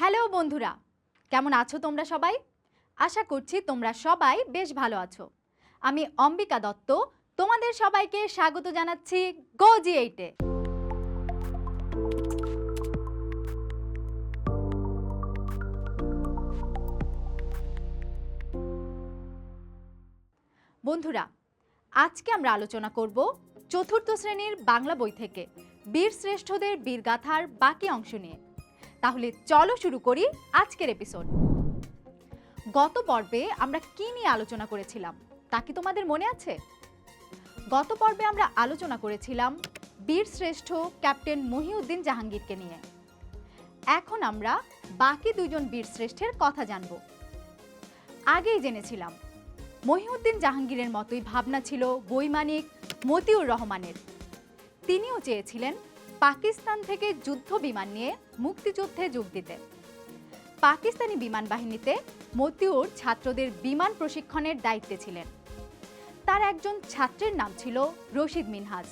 Hello বন্ধুরা, কেমন আছো তোমরা সবাই? আশা করছি তোমরা সবাই বেশ ভালো আছো। আমি অম্বিকা দত্ত, তোমাদের সবাইকে স্বাগত জানাচ্ছি গোজি এইটে বন্ধুরা, আজকে আমরা আলোচনা করব চতুর্থ শ্রেণির বাংলা বই থেকে বীর শ্রেষ্ঠদের বীরগাথার বাকি অংশ নিয়ে। তাহলে চলো শুরু করি আজকের এপিসোড গত পর্বে আমরা কি নিয়ে আলোচনা করেছিলাম, তা কি তোমাদের মনে আছে? গত পর্বে আমরা আলোচনা করেছিলাম বীর শ্রেষ্ঠ ক্যাপ্টেন মহিউদ্দিন জাহাঙ্গীরকে নিয়ে। এখন আমরা বাকি দুজন বীর শ্রেষ্ঠের কথা জানব। আগেই জেনেছিলাম, মহিউদ্দিন জাহাঙ্গীরের মতোই ভাবনা ছিল বৈমানিক মতিউর রহমানের। তিনিও চেয়েছিলেন পাকিস্তান থেকে যুদ্ধ বিমান নিয়ে মুক্তিযুদ্ধে যোগ দিতে। পাকিস্তানি বিমান বাহিনীতে মতিউর ছাত্রদের বিমান প্রশিক্ষণের দায়িত্বে ছিলেন। তার একজন ছাত্রের নাম ছিল রশিদ মিনহাজ।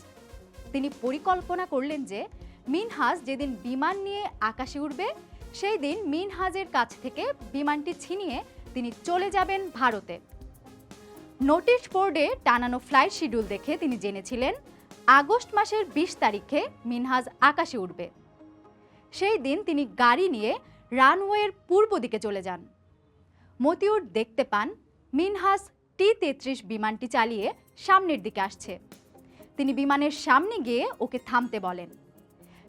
তিনি পরিকল্পনা করলেন যে মিনহাজ যেদিন বিমান নিয়ে আকাশে উঠবে সেই দিন মিনহাজের কাছ থেকে বিমানটি ছিনিয়ে তিনি চলে যাবেন ভারতে। নোটিশ বোর্ডে টানানো ফ্লাইট শিডিউল দেখে তিনি জেনেছিলেন আগস্ট মাসের বিশ তারিখে মিনহাজ আকাশে উঠবে সেই দিন তিনি গাড়ি নিয়ে রানওয়ের পূর্ব দিকে চলে যান। মতিউর দেখতে পান মিনহাজ টি তেত্রিশ বিমানটি চালিয়ে সামনের দিকে আসছে। তিনি বিমানের সামনে গিয়ে ওকে থামতে বলেন।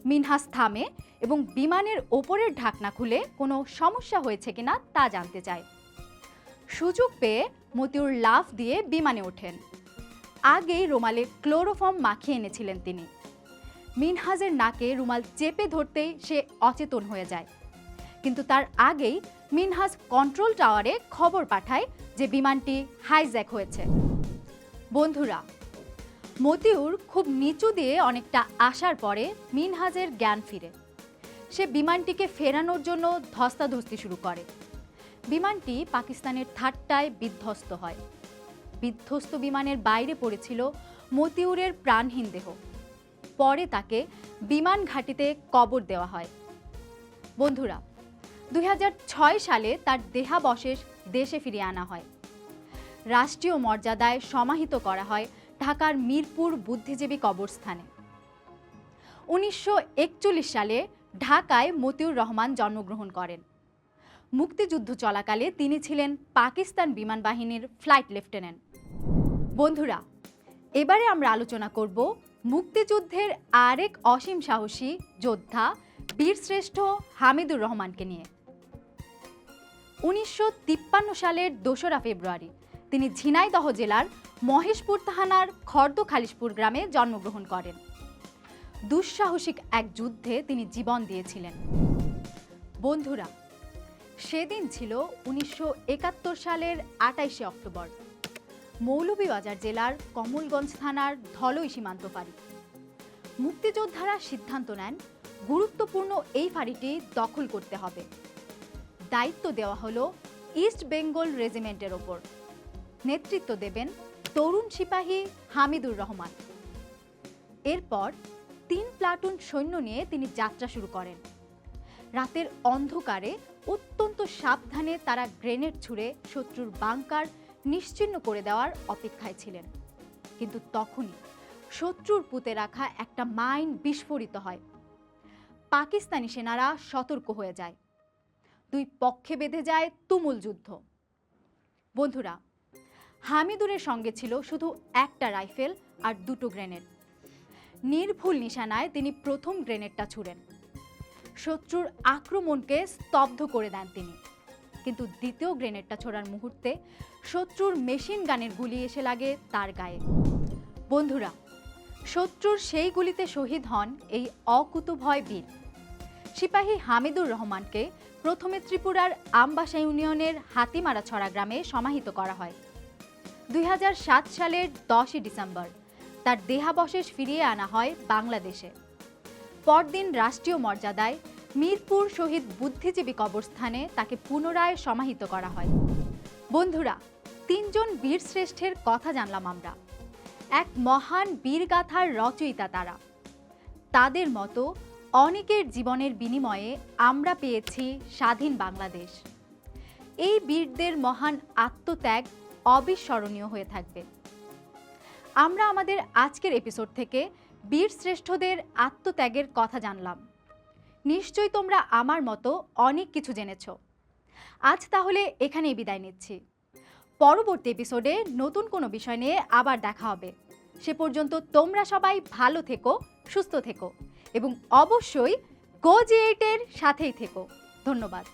মিনহাস থামে এবং বিমানের ওপরের ঢাকনা খুলে কোনো সমস্যা হয়েছে কিনা তা জানতে চায়। সুযোগ পেয়ে মতিউর লাফ দিয়ে বিমানে ওঠেন। আগেই রুমালে ক্লোরোফর্ম মাখিয়ে এনেছিলেন তিনি। মিনহাজের নাকে রুমাল চেপে ধরতেই সে অচেতন হয়ে যায়। কিন্তু তার আগেই মিনহাজ কন্ট্রোল টাওয়ারে খবর পাঠায় যে বিমানটি হাইজ্যাক হয়েছে। বন্ধুরা, মতিউর খুব নিচু দিয়ে অনেকটা আসার পরে মিনহাজের জ্ঞান ফিরে। সে বিমানটিকে ফেরানোর জন্য ধস্তাধস্তি শুরু করে। বিমানটি পাকিস্তানের ঠাট্টায় বিধ্বস্ত হয়। বিধ্বস্ত বিমানের বাইরে পড়েছিল মতিউরের প্রাণহীন দেহ। পরে তাকে বিমান ঘাঁটিতে কবর দেওয়া হয়। বন্ধুরা, দুই হাজার ছয় সালে তার দেহাবশেষ দেশে ফিরিয়ে আনা হয়। রাষ্ট্রীয় মর্যাদায় সমাহিত করা হয় ঢাকার মিরপুর বুদ্ধিজীবী কবরস্থানে। উনিশশো একচল্লিশ সালে ঢাকায় মতিউর রহমান জন্মগ্রহণ করেন। মুক্তিযুদ্ধ চলাকালে তিনি ছিলেন পাকিস্তান বিমান বাহিনীর ফ্লাইট লেফটেন্যান্ট। বন্ধুরা, এবারে আমরা আলোচনা করব মুক্তিযুদ্ধের আরেক অসীম সাহসী যোদ্ধা বীরশ্রেষ্ঠ হামিদুর রহমানকে নিয়ে। উনিশশো তিপ্পান্ন সালের দোসরা ফেব্রুয়ারি, তিনি ঝিনাইদহ জেলার মহেশপুর থানার খর্দ খালিশপুর গ্রামে জন্মগ্রহণ করেন। দুঃসাহসিক এক যুদ্ধে তিনি জীবন দিয়েছিলেন। বন্ধুরা সেদিন ছিল উনিশশো একাত্তর সালের আটাইশে অক্টোবর। মৌলভীবাজার জেলার কমলগঞ্জ থানার ধলই সীমান্ত ফাঁড়ি। মুক্তিযোদ্ধারা সিদ্ধান্ত নেন, গুরুত্বপূর্ণ এই ফাঁড়িটি দখল করতে হবে। দায়িত্ব দেওয়া হলো ইস্ট বেঙ্গল রেজিমেন্টের ওপর। নেতৃত্ব দেবেন তরুণ সিপাহী হামিদুর রহমান। এরপর তিন প্লাটুন সৈন্য নিয়ে তিনি যাত্রা শুরু করেন। রাতের অন্ধকারে অত্যন্ত সাবধানে তারা গ্রেনেড ছুড়ে শত্রুর বাংকার নিশ্চিহ্ন করে দেওয়ার অপেক্ষায় ছিলেন। কিন্তু তখনই শত্রুর পুঁতে রাখা একটা মাইন বিস্ফোরিত হয়। পাকিস্তানি সেনারা সতর্ক হয়ে যায়। দুই পক্ষে বেঁধে যায় তুমুল যুদ্ধ। বন্ধুরা, হামিদুরের সঙ্গে ছিল শুধু একটা রাইফেল আর দুটো গ্রেনেড। নির্ভুল নিশানায় তিনি প্রথম গ্রেনেডটা ছুড়েন। শত্রুর আক্রমণকে স্তব্ধ করে দেন তিনি। কিন্তু দ্বিতীয় গ্রেনেডটা ছোড়ার মুহূর্তে শত্রুর মেশিন গানের গুলি এসে লাগে তার গায়ে। বন্ধুরা, শত্রুর সেই গুলিতে শহীদ হন এই অকুতুভয় বীর। সিপাহী হামিদুর রহমানকে প্রথমে ত্রিপুরার আমবাসা ইউনিয়নের হাতিমারা ছড়া গ্রামে সমাহিত করা হয়। দুই হাজার সাত সালের দশই ডিসেম্বর, তার দেহাবশেষ ফিরিয়ে আনা হয় বাংলাদেশে। পরদিন রাষ্ট্রীয় মর্যাদায় মিরপুর শহীদ বুদ্ধিজীবী কবরস্থানে তাকে পুনরায় সমাহিত করা হয়। বন্ধুরা, তিনজন বীরশ্রেষ্ঠের কথা জানলাম আমরা। এক মহান বীরগাথার রচয়িতা তারা। তাদের মতো অনেকের জীবনের বিনিময়ে আমরা পেয়েছি স্বাধীন বাংলাদেশ। এই বীরদের মহান আত্মত্যাগ অবিস্মরণীয় হয়ে থাকবে। আমরা আমাদের আজকের এপিসোড থেকে বীর শ্রেষ্ঠদের আত্মত্যাগের কথা জানলাম। নিশ্চয়ই তোমরা আমার মতো অনেক কিছু জেনেছ। আজ তাহলে এখানেই বিদায় নিচ্ছি। পরবর্তী এপিসোডে নতুন কোনো বিষয় নিয়ে আবার দেখা হবে। সে পর্যন্ত তোমরা সবাই ভালো থেকো, সুস্থ থেকো এবং অবশ্যই এইটের সাথেই থেকো। ধন্যবাদ।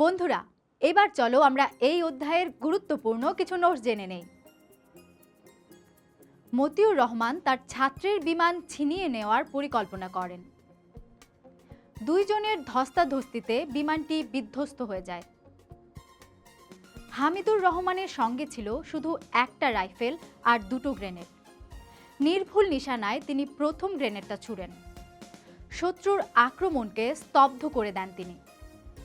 বন্ধুরা, এবার চলো আমরা এই অধ্যায়ের গুরুত্বপূর্ণ কিছু নোটস জেনে নেই। মতিউর রহমান তার ছাত্রের বিমান ছিনিয়ে নেওয়ার পরিকল্পনা করেন। দুইজনের ধস্তাধস্তিতে বিমানটি বিধ্বস্ত হয়ে যায়। হামিদুর রহমানের সঙ্গে ছিল শুধু একটা রাইফেল আর দুটো গ্রেনেড। নির্ভুল নিশানায় তিনি প্রথম গ্রেনেডটা ছুড়েন। শত্রুর আক্রমণকে স্তব্ধ করে দেন তিনি।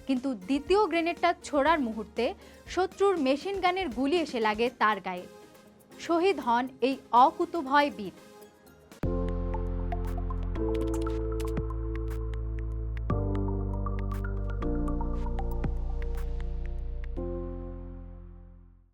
কিন্তু দ্বিতীয় গ্রেনেডটা ছোড়ার মুহূর্তে শত্রুর মেশিন গানের গুলি এসে লাগে তার গায়ে। শহীদ হন এই অকুতভয় বীর।